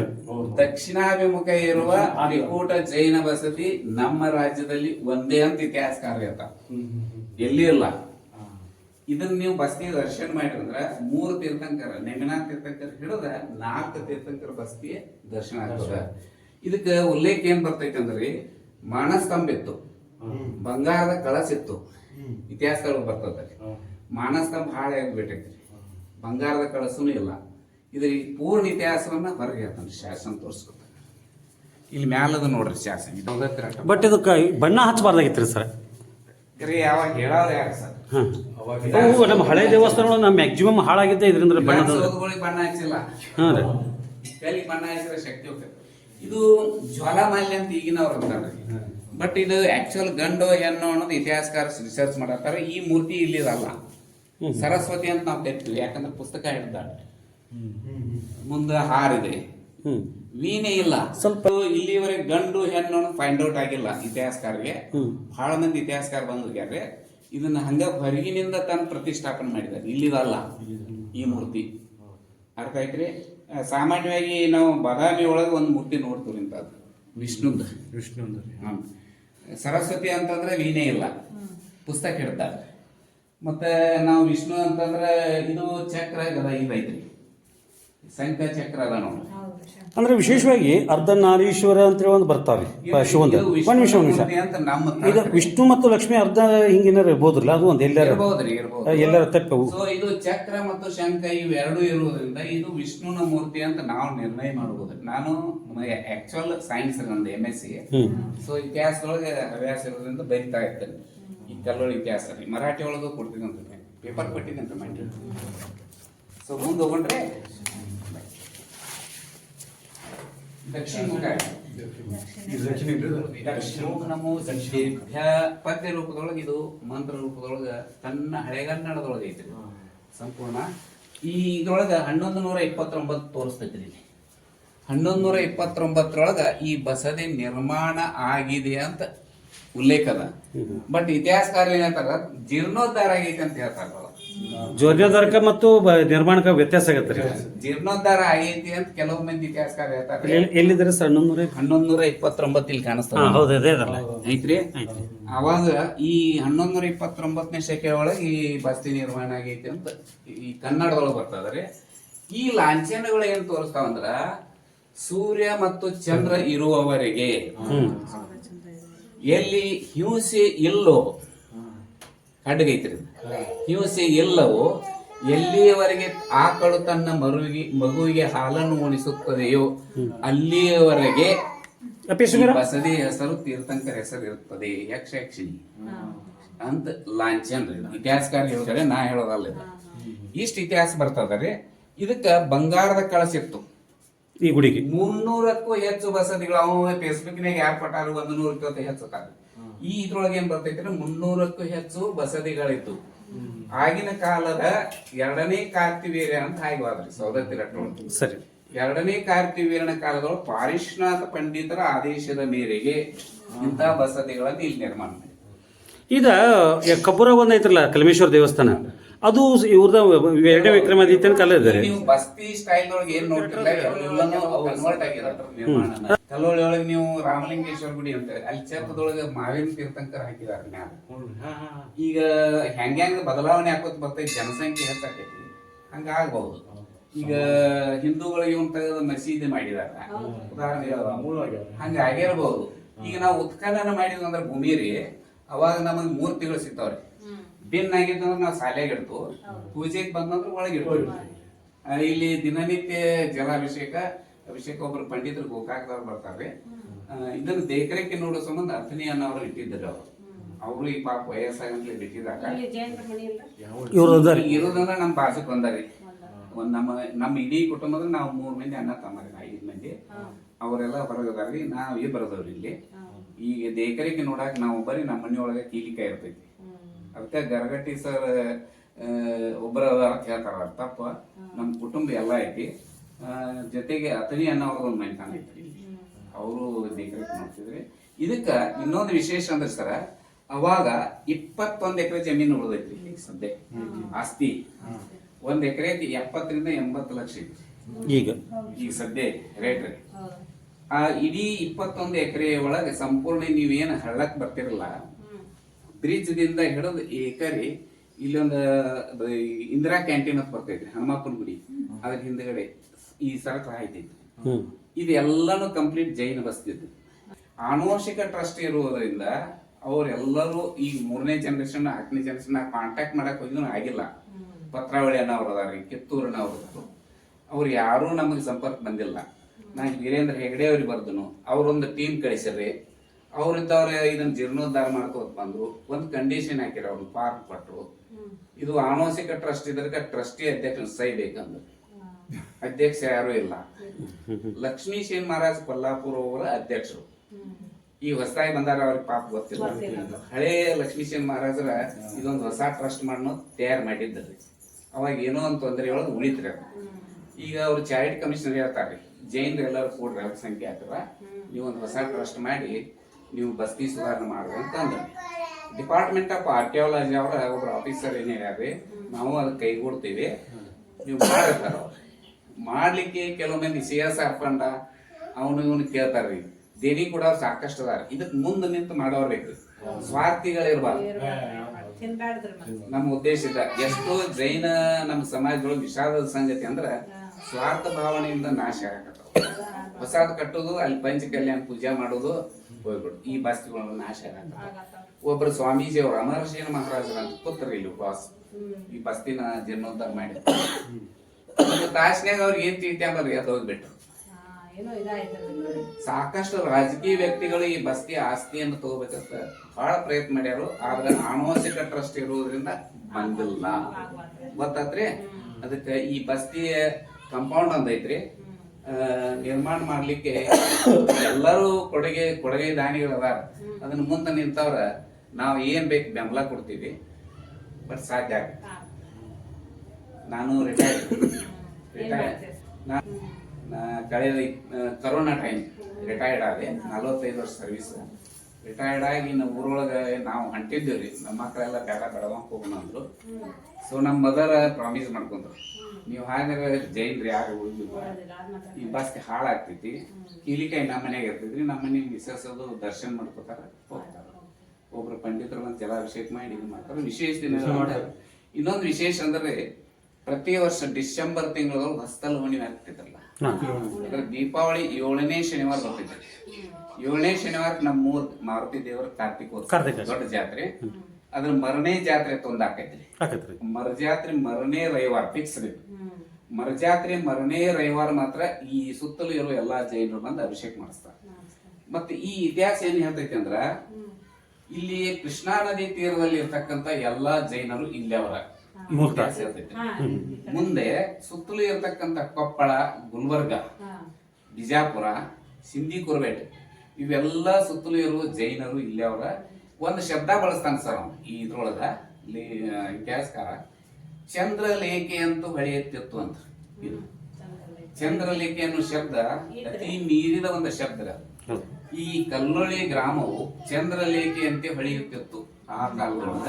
B: ದಕ್ಷಿಣಾಭಿಮುಖ ಇರುವ ಅಲಿಕೂಟ ಜೈನ ವಸತಿ ನಮ್ಮ ರಾಜ್ಯದಲ್ಲಿ ಒಂದೇ ಅಂತ ಇತಿಹಾಸಕಾರ ಅಂತ ಎಲ್ಲಿ ಇಲ್ಲ. ಇದನ್ನ ನೀವು ಬಸ್ತಿ ದರ್ಶನ ಮಾಡಿದ್ರ ಮೂರು ತೀರ್ಥಂಕರ ನೆಮಿನಾಥ್ ತೀರ್ಥಂಕರ ಹಿಡಿದ ನಾಲ್ಕು ತೀರ್ಥಂಕರ ಬಸ್ತಿ ದರ್ಶನ ಆಗ್ತದ. ಇದಕ್ಕ ಉಲ್ಲೇಖ ಏನ್ ಬರ್ತೈತೆ ಅಂದ್ರಿ ಮಾನಸ್ತಂಭ ಇತ್ತು. ಬಂಗಾರದ ಕಳಸ ಇತ್ತು. ಇತಿಹಾಸಗಳು ಬರ್ತದ. ಮಾನಸ್ತಂಭ ಹಾಳಾಗ್ಬಿಟ್ಟೈತಿ. ಬಂಗಾರದ ಕಳಸನೂ ಇಲ್ಲ. ಇದ್ರ ಈ ಪೂರ್ಣ ಇತಿಹಾಸವನ್ನ ಹೊರಗೆ ಹೇಳ್ತಾನೆ ಶಾಸನ ತೋರಿಸ್ಕೊತ ಇಲ್ಲಿ ಮ್ಯಾಲದ ನೋಡ್ರಿ ಶಾಸನ ಇದು
A: ಬಟ್ ಇದಕ್ಕೆ ಬಣ್ಣ ಹಚ್ಚಬಾರ್ದಾಗಿತ್ತು ರೀ ಸರ್
B: ಯಾವಾಗ ಹೇಳೋರು ಯಾರು ಸರ್?
A: ಹಾಂ. ಅವು ನಮ್ಮ ಹಳೆ ದೇವಸ್ಥಾನಗಳು ನಮ್ಮ ಮ್ಯಾಕ್ಸಿಮಮ್ ಹಾಳಾಗಿದ್ದೆ ಇದರಿಂದ
B: ಬಣ್ಣ ಬಣ್ಣ ಹಚ್ಚಿಲ್ಲ.
A: ಹಾಂ ರೀ.
B: ಕೈಲಿ ಬಣ್ಣ ಹಚ್ಚಿದ್ರೆ ಶಕ್ತಿ ಹೋಗ್ತದೆ. ಇದು ಜ್ವಾಲಾಮಾಲ್ಯ ಅಂತ ಈಗಿನವ್ರು ಅಂತಾರೆ. ಬಟ್ ಇದು ಆಕ್ಚುಯಲ್ ಗಂಡು ಹೆಣ್ಣು ಅನ್ನೋದು ಇತಿಹಾಸಕಾರ ರಿಸರ್ಚ್ ಮಾಡತ್ತಾರೆ ಈ ಮೂರ್ತಿ ಇಲ್ಲಿದಲ್ಲ ಸರಸ್ವತಿ ಅಂತ ನಾವು ತೆಗ್ತೀವಿ ಯಾಕಂದ್ರೆ ಪುಸ್ತಕ ಹಿಡ್ದಾಳೆ ಮುಂದೆ ಹಾರಿದೆ ವೀಣೆ ಇಲ್ಲ. ಸ್ವಲ್ಪ ಇಲ್ಲಿವರೆಗೆ ಗಂಡು ಹೆಣ್ಣು ಫೈಂಡ್ ಔಟ್ ಆಗಿಲ್ಲ ಇತಿಹಾಸಕಾರರಿಗೆ. ಬಹಳ ಮಂದಿ ಇತಿಹಾಸಕಾರ ಬಂದಿದ್ದಾರೆ. ಇದನ್ನ ಹಂಗ ಹೊರಗಿನಿಂದ ತನ್ನ ಪ್ರತಿಷ್ಠಾಪನೆ ಮಾಡಿದ್ದಾರೆ. ಇಲ್ಲಿದಲ್ಲ ಈ ಮೂರ್ತಿ. ಅರ್ಥ ಐತ್ರಿ ಸಾಮಾನ್ಯವಾಗಿ ನಾವು ಬದಾಮಿ ಒಳಗೆ ಒಂದು ಮೂರ್ತಿ ನೋಡ್ತೀವಿ ಅಂತ ಅದು. ವಿಷ್ಣುಂದ.
C: ವಿಷ್ಣು
B: ಸರಸ್ವತಿ ಅಂತಂದ್ರೆ ವೀಣೆ ಇಲ್ಲ. ಪುಸ್ತಕ ಹಿಡ್ತಾರೆ ಮತ್ತೆ ನಾವು ವಿಷ್ಣು ಅಂತಂದ್ರೆ ಇದು ಚಕ್ರ ಗದ ಇದೈತ್ರಿ ಶಂಖ ಚಕ್ರ ಅದ ನೋಡಿ.
A: ಅಂದ್ರೆ ವಿಶೇಷವಾಗಿ ಅರ್ಧನಾರೀಶ್ವರ ನಾರೀಶ್ವರ ಒಂದು ಬರ್ತಾವೆ. ಶಿವಂದ ಒಂದು ನಿಮಿಷ ಒಂದು ನಿಮಿಷ.
B: ಅಂತ ನಮ್ಮ
A: ಇದು ವಿಷ್ಣು ಮತ್ತು ಲಕ್ಷ್ಮಿ ಅರ್ಧ ಹಿಂಗೇನಾರ ಇರ್ಬೋದ್ರಲ್ಲ ಅದು ಒಂದು ಎಲ್ಲಾರ. ಎಲ್ಲಾರ ತಪ್ಪವು
B: ಸೊ ಇದು ಚಕ್ರ ಮತ್ತು ಶಂಖ ಇವೆರಡು ಇರುವುದರಿಂದ ಇದು ವಿಷ್ಣುನ ಮೂರ್ತಿ ಅಂತ ನಾವು ನಿರ್ಣಯ ಮಾಡಬಹುದು ನಾನು ಆಕ್ಚುಯಲ್ ಸೈನ್ಸ್ ನಂದು ಎಂ. ಎಸ್ ಸಿ ಸೊ ಇತಿಹಾಸದೊಳಗೆ ಹವ್ಯಾಸ ಇರೋದ್ರಿಂದ ಬರಿತಾ ಇರ್ತೇನೆ. ಈ ಕಲ್ಲೋಳ ಇತಿಹಾಸ ರೀ ಮರಾಠಿ ಒಳಗೂ ಕೊಡ್ತಿದ್ದಂತೆ ಪೇಪರ್ ಕೊಟ್ಟಿದ್ದಂತೆ ಮಾಡಿ ಸೊ ಮುಂದೆ ಹೋಗೊಂಡ್ರೆ ದಕ್ಷಿಣ ಮುಖ. ದಕ್ಷಿಣ ಪದ್ಯ ರೂಪದೊಳಗೆ ಇದು ಮಂತ್ರ ರೂಪದೊಳಗೆ ತನ್ನ ಹಳೆಗನ್ನಡದೊಳಗೆ ಐತ್ರಿ ಸಂಪೂರ್ಣ. ಈ ಇದ್ರೊಳಗೆ ಹನ್ನೊಂದು ನೂರ ಇಪ್ಪತ್ತೊಂಬತ್ತು ತೋರಿಸ್ತೈತ್ರಿ ಇಲ್ಲಿ. ಹನ್ನೊಂದು ನೂರ ಇಪ್ಪತ್ತೊಂಬತ್ತರೊಳಗ ಈ ಬಸದಿ ನಿರ್ಮಾಣ ಆಗಿದೆ ಅಂತ ಉಲ್ಲೇಖ ಅದ ಬಟ್ ಇತಿಹಾಸಕಾರ ಏನ್ ಹೇಳ್ತಾರ ಜೀರ್ಣೋದ್ಧಾರ ಆಗೈತೆ ಅಂತ ಹೇಳ್ತಾರ ಅವ್ರು.
A: ಮತ್ತು ನಿರ್ಮಾಣಕ ನಿರ್ಮಾಣಕ್ಕೆ ವ್ಯತ್ಯಾಸ ಆಗತ್ತೆ ರೀ.
B: ಜೀರ್ಣೋದ್ಧಾರ ಆಗೈತಿ ಅಂತ ಕೆಲವು ಮಂದಿ ಇತಿಹಾಸಕಾರ ಹೇಳ್ತಾರೆ.
A: ಎಲ್ಲಿ- ಎಲ್ಲಿದ್ದಾರೆ ಸರ್? ಹನ್ನೊಂದು
B: ಹನ್ನೊಂದು ನೂರ ಇಪ್ಪತ್ತೊಂಬತ್ತು ಇಲ್ಲಿ ಕಾಣಿಸ್ತಾರೆ
A: ಹೌದು ಅದೇ ಅದಲ್ಲ.
B: ಐತ್ರಿ? ಅವಾಗ ಈ ಹನ್ನೊಂದು ನೂರ ಇಪ್ಪತ್ತೊಂಬತ್ತನೇ ಶಕೆ ಒಳಗೆ ಈ ಬಸ್ತಿ ನಿರ್ಮಾಣ ಆಗೈತಿ ಅಂತ ಈ ಕನ್ನಡದೊಳಗೆ ಬರ್ತದ್ರಿ ಈ ಲಾಂಛನಗಳು ಏನ್ ತೋರಿಸ್ತಾವಂದ್ರ ಸೂರ್ಯ ಮತ್ತು ಚಂದ್ರ ಇರುವವರೆಗೆ. ಎಲ್ಲಿ ಹಿಂಸೆ ಇಲ್ಲೋ ಕಡ್ಗೈತ್ರಿ. ಹಿಂಸೆ ಇಲ್ಲವೋ ಎಲ್ಲಿಯವರೆಗೆ ಆಕಳು ತನ್ನ ಮರುವಿಗೆ ಮಗುವಿಗೆ ಹಾಲನ್ನು ಉಣಿಸುತ್ತದೆಯೋ ಅಲ್ಲಿಯವರೆಗೆ ಬಸದಿ ಹೆಸರು ತೀರ್ಥಂಕರ ಹೆಸರು ಇರುತ್ತದೆ ಯಕ್ಷ ಯಕ್ಷಿಣಿ ಅಂತ ಲಾಂಛನ್. ಇತಿಹಾಸಕಾರ ಹೇಳ್ತಾರೆ ನಾ ಹೇಳೋದಲ್ಲ ಇದು. ಇಷ್ಟು ಇತಿಹಾಸ ಬರ್ತದ್ರಿ ಇದಕ್ಕ ಬಂಗಾರದ ಕಳಸಿತ್ತು
A: ಈ ಗುಡಿಗೆ.
B: ಮುನ್ನೂರಕ್ಕೂ ಹೆಚ್ಚು ಬಸದಿಗಳು ಅವನು ಫೇಸ್ಬುಕ್ ನಾಗ ಯಾರು ಪಟ್ಟಾರು ಒಂದು ನೂರಕ್ಕಿಂತ ಹೆಚ್ಚು ಕಾಲ ಈ ಇದ್ರೊಳಗೆ ಏನ್ ಬರ್ತೈತಿ ಮುನ್ನೂರಕ್ಕೂ ಹೆಚ್ಚು ಬಸದಿಗಳಿತ್ತು ಆಗಿನ ಕಾಲದ ಎರಡನೇ ಕಾರ್ತಿವೀರ್ಯ ಅಂತ ಆಗಿವಾದ್ರಿ ಸೌದತ್ತಿ ರಟ್ಟೊಳಗೆ
A: ಸರಿ.
B: ಎರಡನೇ ಕಾರ್ತಿವೀರನ ಕಾಲದೊಳಗೆ ಪಾರಿಶ್ನಾಥ ಪಂಡಿತರ ಆದೇಶದ ಮೇರೆಗೆ ಇಂಥ ಬಸದಿಗಳನ್ನು ಇಲ್ಲಿ ನಿರ್ಮಾಣ ಮಾಡಿದ್ರು.
A: ಈಗ ಯ- ಕಬ್ಬುರ ಒಂದ್ ಐತ್ರಲ್ಲ ಕಲ್ಮೇಶ್ವರ ದೇವಸ್ಥಾನ? ಅದು ಇವ್ರದ ಎರಡೇ ವಿಕ್ರಮಾದಿತ್ಯನ ಕಾಲ ಇದೆ
B: ನೀವು ಬಸ್ತಿ ಸ್ಟೈಲ್ ಒಳಗೆ ಏನ್ ನೋಡ್ತಿರಲ್ಲ ಕನ್ವರ್ಟ್ ಆಗಿರತ್ತ ನಿರ್ಮಾಣ ಕಲ್ಲೋಳಿ ಒಳಗೆ ನೀವು ರಾಮಲಿಂಗೇಶ್ವರ ಗುಡಿ ಅಂತ ಅಲ್ಲಿ ಛತ್ರದೊಳಗೆ ಮಾವಿನ ತೀರ್ಥಂಕರ್ ಹಾಕಿದಾರ ಮ್ಯಾಲ ಈಗ ಹೆಂಗ ಹೆಂಗ್ ಬದಲಾವಣೆ ಆಕೋತ್ ಬರ್ತೈತಿ? ಜನಸಂಖ್ಯೆ ಹೆಚ್ಚಾಕೈತಿ. ಹಂಗ ಆಗ್ಬಹುದು ಈಗ ಹಿಂದೂಗಳಿಗೆ ಒಂದ್ ತೆಗೆದ ಮಸೀದಿ ಮಾಡಿದಾರ. ಉದಾಹರಣೆ. ಹಂಗ ಆಗಿರ್ಬಹುದು ಈಗ ನಾವು ಉತ್ಖನನ ಮಾಡಿದ್ವಿ ಅಂದ್ರೆ ಭೂಮಿ ರೀ. ಅವಾಗ ನಮಗ್ ಮೂರ್ತಿಗಳು ಸಿಗ್ತಾವ್ರಿ. ಬಿನ್ ಆಗಿದ್ದು ನಾವು ಶಾಲೆಗೆ ಇಡ್ತು ಪೂಜೆಗೆ ಬಂದಂದ್ರೆ ಒಳಗೆ ಇಡ್ತೀವಿ. ಇಲ್ಲಿ ದಿನನಿತ್ಯ ಜಲಾಭಿಷೇಕ ಅಭಿಷೇಕ ಒಬ್ಬರು ಪಂಡಿತರು ಗೋಕಾಕದವ್ರು ಬರ್ತಾರೆ. ಇದನ್ನು ದೇಖರೇಖೆ ನೋಡೋ ಸಂಬಂಧ ಅರ್ಥನಿ ಅನ್ನೋರು ಇಟ್ಟಿದ್ರು ಅವರು. ಅವರು ಈ ಪಾಪ ವಯಸ್ಸಾಗಂತಲೇ ಬಿಟ್ಟಿದಾಗ. ಇರೋದಂದ್ರೆ ನಮ್ಮ ಬಾಜುಕ್ ಬಂದಾರಿ. ಒಂದ್ ನಮ್ಮ ನಮ್ಮ ಇಡೀ ಕುಟುಂಬದ ನಾವು ಮೂರ್ ಮಂದಿ ಅಣ್ಣ ತಮ್ಮ ಐದು ಮಂದಿ. ಅವರೆಲ್ಲ ಹೊರಗದಾರ್ರಿ ನಾವು ಈ ಬರದವ್ರಿ ಇಲ್ಲಿ. ಈಗ ದೇಖರೇಖೆ ನೋಡಾಕ ನಾವು ಬರೀ ನಮ್ಮ ಮನೆಯೊಳಗೆ ಕೀಲಿಕಾಯಿ ಇರ್ತೈತಿ. ಅದಕ್ಕೆ ಗರಗಟ್ಟಿ ಸರ್ ಒಬ್ಬರ ಅಂತ ಹೇಳ್ತಾರ. ತಪ್ಪ ನಮ್ಮ ಕುಟುಂಬ ಎಲ್ಲ ಐತಿ. ಜೊತೆಗೆ ಅತನಿ ಅನ್ನೋರು ಅವ್ರದ್ದು ಒಂದು ಮನೆತನ ಐತಿ ಅವರು ದೇಕರಿಗೆ ಮಾಡ್ತಿದ್ರಿ. ಇದಕ್ಕೆ ಇನ್ನೊಂದು ವಿಶೇಷ ಅಂದ್ರೆ ಸರ ಅವಾಗ ಇಪ್ಪತ್ತೊಂದು ಎಕರೆ ಜಮೀನು ಉಳಿದೈತ್ರಿ ಈಗ ಸದ್ಯ. ಆಸ್ತಿ. ಒಂದ್ ಎಕರೆ ಎಪ್ಪತ್ತರಿಂದ ಎಂಬತ್ತು ಲಕ್ಷ ಐತಿ
A: ಈಗ?
B: ಈಗ ಸದ್ಯ ರೇಟ್ ರೀ. ಆ ಇಡೀ ಇಪ್ಪತ್ತೊಂದು ಎಕರೆ ಒಳಗೆ ಸಂಪೂರ್ಣ ನೀವೇನು ಹಳ್ಳಕ್ ಬರ್ತಿರಲ್ಲ ಬ್ರಿಡ್ಜ್ ದಿಂದ ಹಿಡಿದು ಏಕರಿ ಇಲ್ಲೊಂದು ಇಂದಿರಾ ಕ್ಯಾಂಟೀನ್ ಅಂತ ಬರ್ತೈತ್ರಿ ಹನುಮಪ್ಪನ ಗುಡಿ. ಅದ್ರ ಹಿಂದ್ಗಡೆ ಈ ಸರಕು ಆಯ್ತೈತಿ
A: ಹ್ಮ್.
B: ಇದೆಲ್ಲಾನು ಕಂಪ್ಲೀಟ್ ಜೈನ ಬಸ್ತಿದ್ರು ಆನುವಂಶಿಕ ಟ್ರಸ್ಟ್ ಇರುವುದರಿಂದ ಅವರೆಲ್ಲರೂ ಈ ಮೂರನೇ ಜನರೇಷನ್ ನಾಲ್ಕನೇ ಜನರೇಷನ್ ಕಾಂಟ್ಯಾಕ್ಟ್ ಮಾಡಕ್ ಹೋಗಿದ್ರು ಆಗಿಲ್ಲ. ಪತ್ರಾವಳಿ ಅನ್ನೋರು ಅದಾರಿ ಕಿತ್ತೂರು ಅನ್ನೋರು ಅವ್ರು ಯಾರೂ ನಮಗೆ ಸಂಪರ್ಕ ಬಂದಿಲ್ಲ. ನಾ ವೀರೇಂದ್ರ ಹೆಗಡೆ ಅವ್ರಿಗೆ ಬರ್ದನು. ಅವ್ರೊಂದು ಟೀಮ್ ಕಳಿಸ್ರಿ ಅವ್ರಿದ್ದವ್ರ ಇದನ್ನ ಜೀರ್ಣೋದ್ಧಾರ ಮಾಡ್ಕೋತ ಬಂದ್ರು. ಒಂದ್ ಕಂಡೀಷನ್ ಹಾಕಿರ ಅವ್ರು ಪಾರ್ಕ್ ಕೊಟ್ರು. ಇದು ಆನುವಂಶಿಕ ಟ್ರಸ್ಟ್ ಇದ್ರಕ ಟ್ರಸ್ಟಿ ಅಧ್ಯಕ್ಷ ಸೈ ಬೇಕಂದ್ರು. ಅಧ್ಯಕ್ಷ ಯಾರು ಇಲ್ಲ. ಲಕ್ಷ್ಮೀ ಸೇನ್ ಮಹಾರಾಜ್ ಕೊಲ್ಲಾಪುರ ಅವರ ಅಧ್ಯಕ್ಷರು. ಈ ಹೊಸದಾಗಿ ಬಂದಾರ ಅವ್ರಿಗೆ ಪಾಪ ಗೊತ್ತಿಲ್ಲ. ಹಳೇ ಲಕ್ಷ್ಮೀ ಸೇನ್ ಮಹಾರಾಜರ ಇದೊಂದು ಹೊಸ ಟ್ರಸ್ಟ್ ಮಾಡೋ ತಯಾರು ಮಾಡಿದ್ರಿ ಅವಾಗ ಏನೋ ಒಂದು ತೊಂದರೆ ಒಳಗೆ ಉಳಿತ್ರಿ ಅದು ಈಗ ಅವ್ರು ಚಾರಿಟಿ ಕಮಿಷನರ್ ಹೇಳ್ತಾರ್ರಿ ಜೈನ್ ಎಲ್ಲರೂ ಕೂಡ್ರಿ ಸಂಖ್ಯೆ ಆತರ ನೀವು ಒಂದು ಹೊಸ ಟ್ರಸ್ಟ್ ಮಾಡಿ. ನೀವು ಬಸ್ತಿ ಸುಧಾರಣೆ ಮಾಡುವ ಅಂತ ಅಂದ್ರು ಡಿಪಾರ್ಟ್ಮೆಂಟ್ ಆಫ್ ಆರ್ಟಿಯಾಲಜಿ ಅವರ ಒಬ್ರು ಆಫೀಸರ್ ಏನ್ ಹೇಳಿ ನಾವು ಅದಕ್ಕೆ ಕೈಗೂಡ್ತೀವಿ. ನೀವು ಮಾಡ್ತಾರ ಮಾಡ್ಲಿಕ್ಕೆ ಕೆಲವೊಮ್ಮೆ ಮಂದಿ ಸಿ ಎಸ್ ಅವನು ಇವನು ಕೇಳ್ತಾರ್ರಿ, ದೇವಿ ಕೂಡ ಸಾಕಷ್ಟು ಅದಾರ. ಇದಕ್ ಮುಂದೆ ನಿಂತು ಮಾಡೋರ್ ಬೇಕು ಸ್ವಾರ್ಥಿಗಳಿರ್ಬಾರ್ದು ನಮ್ಮ ಉದ್ದೇಶ ಇದ. ಎಷ್ಟೋ ಜೈನ ನಮ್ಮ ಸಮಾಜದೊಳಗೆ ವಿಷಾದದ ಸಂಗತಿ ಅಂದ್ರ, ಸ್ವಾರ್ಥ ಭಾವನೆಯಿಂದ ನಾಶ ಆಗಕತ್ತಾವ ಹೊಸಾದ್ ಕಟ್ಟೋದು ಅಲ್ಲಿ ಪಂಚ ಕಲ್ಯಾಣ ಪೂಜೆ ಮಾಡೋದು ಹೋಗ್ಬಿಡು ಈ ಬಸ್ತಿಗಳು ನಾಶ ಒಬ್ಬರು ಒಬ್ರು ಸ್ವಾಮೀಜಿ ಅವರು ಅಮರಶೇನ ಮಹಾರಾಜರ ಅಂತ ಕೂತ್ರಿ ಇಲ್ಲಿ ಉಪವಾಸ ಈ ಬಸ್ತಿನ ಜೀರ್ಣೋದ್ಧಾರ ಮಾಡಿ ತಾಸ್ನ್ಯಾಗ ಅವ್ರಿಗೆ ಏನ್ ತಿಳಿತೆ ಅಂದ್ರೆ ಎದ್ದು ಹೋಗ್ಬಿಟ್ರು. ಸಾಕಷ್ಟು ರಾಜಕೀಯ ವ್ಯಕ್ತಿಗಳು ಈ ಬಸ್ತಿ ಆಸ್ತಿಯನ್ನು ತಗೋಬೇಕಂತ ಬಹಳ ಪ್ರಯತ್ನ ಮಾಡ್ಯಾರು. ಆದ್ರೆ ಆನುವಂಶಿಕ ಟ್ರಸ್ಟ್ ಇರುವುದರಿಂದ ಬಂದಿಲ್ಲ. ಗೊತ್ತಾತ್ರಿ? ಅದಕ್ಕೆ ಈ ಬಸ್ತಿ ಕಂಪೌಂಡ್ ಒಂದ್ ಐತ್ರಿ ಆ, ನಿರ್ಮಾಣ ಮಾಡ್ಲಿಕ್ಕೆ ಎಲ್ಲರೂ ಕೊಡುಗೆ ಕೊಡುಗೆ ದಾನಿಗಳು ಅದಾರ. ಅದನ್ನ ಮುಂದೆ ನಿಂತವ್ರ ನಾವು ಏನ್ ಬೇಕು ಬೆಂಬಲ ಕೊಡ್ತೀವಿ. ಬಟ್ ಸಾಧ್ಯ ಆಗುತ್ತೆ ನಾನು ರಿಟೈರ್ಡ್ ರಿಟೈರ್ ನಾ ಕಳೆದ ಕರೋನಾ ಟೈಮ್ ರಿಟೈರ್ಡ್ ಆದೆ. ನಲವತ್ತೈದು ವರ್ಷ ಸರ್ವಿಸ್ ರಿಟೈರ್ಡ್ ಆಗಿ ನಾವು ಊರೊಳಗೆ ನಾವು ಹೊಂಟಿದ್ದೀವಿ ನಮ್ಮ ಮಕ್ಕಳೆಲ್ಲ ಬೇಡ ಬೆಳಗಾವ್ ಹೋಗೋಣ ಅಂದ್ರು. ಸೊ ನಮ್ಮ ಮದರ್ ಪ್ರಾಮಿಸ್ ಮಾಡ್ಕೊಂಡ್ರು. ನೀವು ಹಾಗಾದ್ರೆ ಜೈನ್ರಿ ಯಾರು ಉಳಿದಿಲ್ಲ. ಈ ಬಸ್ ಹಾಳಾಗ್ತೈತಿ. ಕೀಲಿಕಾಯಿ ನಮ್ಮ ಮನೆಗೆ ಇರ್ತೈತ್ರಿ. ನಮ್ಮ ಮನೆ ಮಿಸಸ್ ಅದು ದರ್ಶನ ಮಾಡ್ಕೋತಾರ ಹೋಗ್ತಾರ. ಒಬ್ರು ಪಂಡಿತರು ಬಂದು ಜಲಾಭಿಷೇಕ ಮಾಡಿ ಇದು ಮಾಡ್ತಾರೆ. ವಿಶೇಷ ದಿನ ಇನ್ನೊಂದು ವಿಶೇಷ ಅಂದ್ರೆ ಪ್ರತಿ ವರ್ಷ ಡಿಸೆಂಬರ್ ತಿಂಗಳೊಳಗೆ ಹೊಸ್ತಲ್ ಹುಣ್ಣಿಮೆ ಆಗ್ತಿದ್ರಲ್ಲ ದೀಪಾವಳಿ ಏಳನೇ ಶನಿವಾರ ಬರ್ತೈತೆ. ಏಳನೇ ಶನಿವಾರ ನಮ್ಮ ಮೂರ್ ಮಾರುತಿ ದೇವರ ಕಾರ್ತಿಕೋತ್ಸವ
A: ಕಾರ್ತಿಕ.
B: ದೊಡ್ಡ ಜಾತ್ರೆ. ಅದ್ರ ಮರನೇ ಜಾತ್ರೆ ತೊಂದಾಕೈತ್ರಿ
A: ಮರ
B: ಜಾತ್ರೆ ಮರನೇ ರವಿವಾರ ಫಿಕ್ಸ್ ರೀ. ಮರಜಾತ್ರೆ ಮರನೇ ರವಿವಾರ ಮಾತ್ರ ಈ ಸುತ್ತಲೂ ಇರೋ ಎಲ್ಲಾ ಜೈನರು ಬಂದು ಅಭಿಷೇಕ ಮಾಡಿಸ್ತಾರೆ. ಮತ್ತೆ ಈ ಇತಿಹಾಸ ಏನ್ ಹೇಳ್ತೈತಿ ಅಂದ್ರ ಇಲ್ಲಿ ಕೃಷ್ಣಾ ನದಿ ತೀರದಲ್ಲಿ ಇರ್ತಕ್ಕಂತ ಎಲ್ಲಾ ಜೈನರು ಇಲ್ಲಿ ಅವರ.
A: ಮೂರ್ತ.
B: ಇತಿಹಾಸ ಹೇಳ್ತೈತಿ. ಮುಂದೆ ಸುತ್ತಲೂ ಇರ್ತಕ್ಕಂತ ಕೊಪ್ಪಳ ಗುಲ್ಬರ್ಗ ಬಿಜಾಪುರ ಸಿಂಧಿ ಕುರ್ಬೇಟ್. ಇವೆಲ್ಲ ಸುತ್ತಲೂ ಇರುವ ಜೈನರು ಇಲ್ಲಿ ಅವರ ಒಂದು ಶಬ್ದ ಬಳಸ್ತಾನೆ ಸರ್ ಅವ್ನು. ಈ ಇದ್ರೊಳಗ ಇತಿಹಾಸಕಾರ, ಚಂದ್ರಲೇಖೆ ಅಂತೂ ಹೊಳೆಯುತ್ತಿತ್ತು ಅಂತ. ಇದು. ಚಂದ್ರಲೇಖೆ ಅನ್ನೋ ಶಬ್ದ, ಅತಿ ಮೀರಿದ ಒಂದು ಶಬ್ದ ಈ ಕಲ್ಲೊಳ್ಳಿ ಗ್ರಾಮವು ಚಂದ್ರಲೇಖೆ ಅಂತ ಹೊಳೆಯುತ್ತಿತ್ತು. ಆ ಕಾಲದೊಳಗ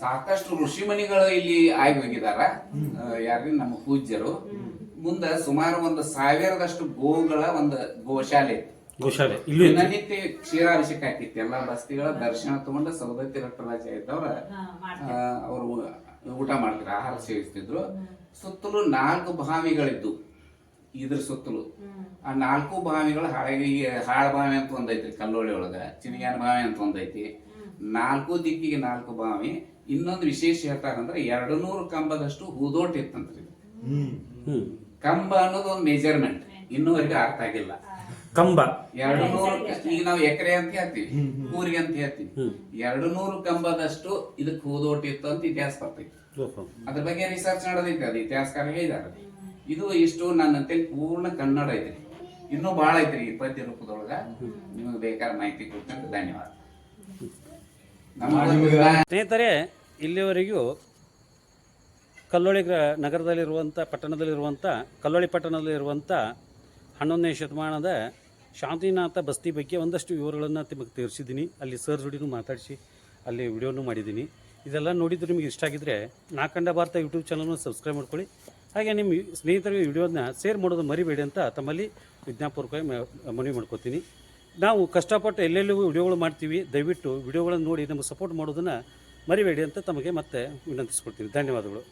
B: ಸಾಕಷ್ಟು ಋಷಿಮಣಿಗಳು ಇಲ್ಲಿ ಆಗಿ ಹೋಗಿದಾರ. ಯಾರು ನಮ್ಮ ಪೂಜ್ಯರು. ಮುಂದ ಸುಮಾರು ಒಂದು ಸಾವಿರದಷ್ಟು ಗೋಗಳ ಒಂದು ಗೋಶಾಲೆ ಇತ್ತು.
A: ಗೋಶಾಲೆ ಇಲ್ಲಿ.
B: ದಿನನಿತ್ಯ ಕ್ಷೀರಾಭಿಷೇಕ ಆಗ್ತಿತ್ತು ಎಲ್ಲಾ ಬಸ್ತಿಗಳ ದರ್ಶನ ತಗೊಂಡ ಸೌದತ್ತಿ ರಟ್ಟರಾಜ ಇದ್ದವ್ರ ಅವರು ಊಟ ಮಾಡ್ತಿದ್ರು ಆಹಾರ ಸೇವಿಸ್ತಿದ್ರು. ಸುತ್ತಲೂ ನಾಲ್ಕು ಬಾವಿಗಳಿದ್ದು ಇದ್ರ ಸುತ್ತಲೂ. ಆ ನಾಲ್ಕು ಬಾವಿಗಳು ಹಾಳಾಗಿ ಹಾಳ ಬಾವಿ ಅಂತ ಒಂದೈತಿ ಕಲ್ಲೋಳಿ ಒಳಗ ಚಿನಿಗಾನ ಬಾವಿ ಅಂತ ಒಂದೈತಿ. ನಾಲ್ಕು ದಿಕ್ಕಿಗೆ ನಾಲ್ಕು ಬಾವಿ. ಇನ್ನೊಂದು ವಿಶೇಷ ಹೇಳ್ತಾರಂದ್ರೆ ಎರಡು ನೂರು ಕಂಬದಷ್ಟು ಹೂದೋಟ ಇತ್ತಂತ್ರಿ. ಕಂಬ ಅನ್ನೋದು ಒಂದು ಮೆಜರ್ಮೆಂಟ್ ಇನ್ನೂವರೆಗೂ ಅರ್ಥ ಆಗಿಲ್ಲ.
A: ಕಂಬ.
B: ಎರಡು ನೂರು ಈಗ ನಾವು ಎಕರೆ ಅಂತ ಹೇಳ್ತೀವಿ. ಊರಿಗೆ ಅಂತ ಹೇಳ್ತೀವಿ. ಎರಡು ನೂರು ಕಂಬದಷ್ಟು ಇದಕ್ಕೆ ಹೋದೋಟಿತ್ತು ಅಂತ ಇತಿಹಾಸ ಬರ್ತೈತಿ. ಅದ್ರ ಬಗ್ಗೆ ರಿಸರ್ಚ್ ಮಾಡೋದೈತಿ ಅದು ಇತಿಹಾಸಕಾರ ಹೇಳಿದಾರೆ ಇದು ಇಷ್ಟು ನನ್ನ ಅಂತೇಳಿ ಪೂರ್ಣ ಕನ್ನಡ ಐತ್ರಿ ಇನ್ನೂ ಬಹಳ ಐತ್ರಿ ಈ ಪದ್ಯ ರೂಪದೊಳಗ. ನಿಮಗೆ ಬೇಕಾದ ಮಾಹಿತಿ ಕೊಡ್ತಂತ ಧನ್ಯವಾದ.
A: ಸ್ನೇಹಿತರೆ ಇಲ್ಲಿವರೆಗೂ ಕಲ್ಲೋಳಿ ಗ್ರ- ನಗರದಲ್ಲಿರುವಂಥ ಪಟ್ಟಣದಲ್ಲಿರುವಂಥ ಕಲ್ಲೋಳಿ ಪಟ್ಟಣದಲ್ಲಿರುವಂಥ ಹನ್ನೊಂದನೇ ಶತಮಾನದ ಶಾಂತಿನಾಥ ಬಸ್ತಿ ಬಗ್ಗೆ ಒಂದಷ್ಟು ವಿವರಗಳನ್ನು ನಿಮಗೆ ತೋರಿಸಿದ್ದೀನಿ. ಅಲ್ಲಿ ಸರ್ ಜೋಡಿನೂ ಮಾತಾಡಿಸಿ ಅಲ್ಲಿ ವಿಡಿಯೋನು ಮಾಡಿದ್ದೀನಿ. ಇದೆಲ್ಲ ನೋಡಿದ್ರೆ ನಿಮಗೆ ಇಷ್ಟ ಆಗಿದ್ರೆ ನಾಕಂಡ ಭಾರತ ಯೂಟ್ಯೂಬ್ ಚಾನಲ್ನ ಸಬ್ಸ್ಕ್ರೈಬ್ ಮಾಡ್ಕೊಳ್ಳಿ. ಹಾಗೆ ನಿಮ್ಮ ಸ್ನೇಹಿತರಿಗೆ ವಿಡಿಯೋನ ಶೇರ್ ಮಾಡೋದು ಮರಿಬೇಡಿ ಅಂತ ತಮ್ಮಲ್ಲಿ ವಿಜ್ಞಾಪೂರ್ವಕವಾಗಿ ಮನವಿ ಮಾಡ್ಕೋತೀನಿ. ನಾವು ಕಷ್ಟಪಟ್ಟು ಎಲ್ಲೆಲ್ಲಿಗೂ ವಿಡಿಯೋಗಳು ಮಾಡ್ತೀವಿ. ದಯವಿಟ್ಟು ವಿಡಿಯೋಗಳನ್ನು ನೋಡಿ ನಮಗೆ ಸಪೋರ್ಟ್ ಮಾಡೋದನ್ನು ಮರಿಬೇಡಿ ಅಂತ ತಮಗೆ ಮತ್ತೆ ವಿನಂತಿಸ್ಕೊಡ್ತೀನಿ. ಧನ್ಯವಾದಗಳು.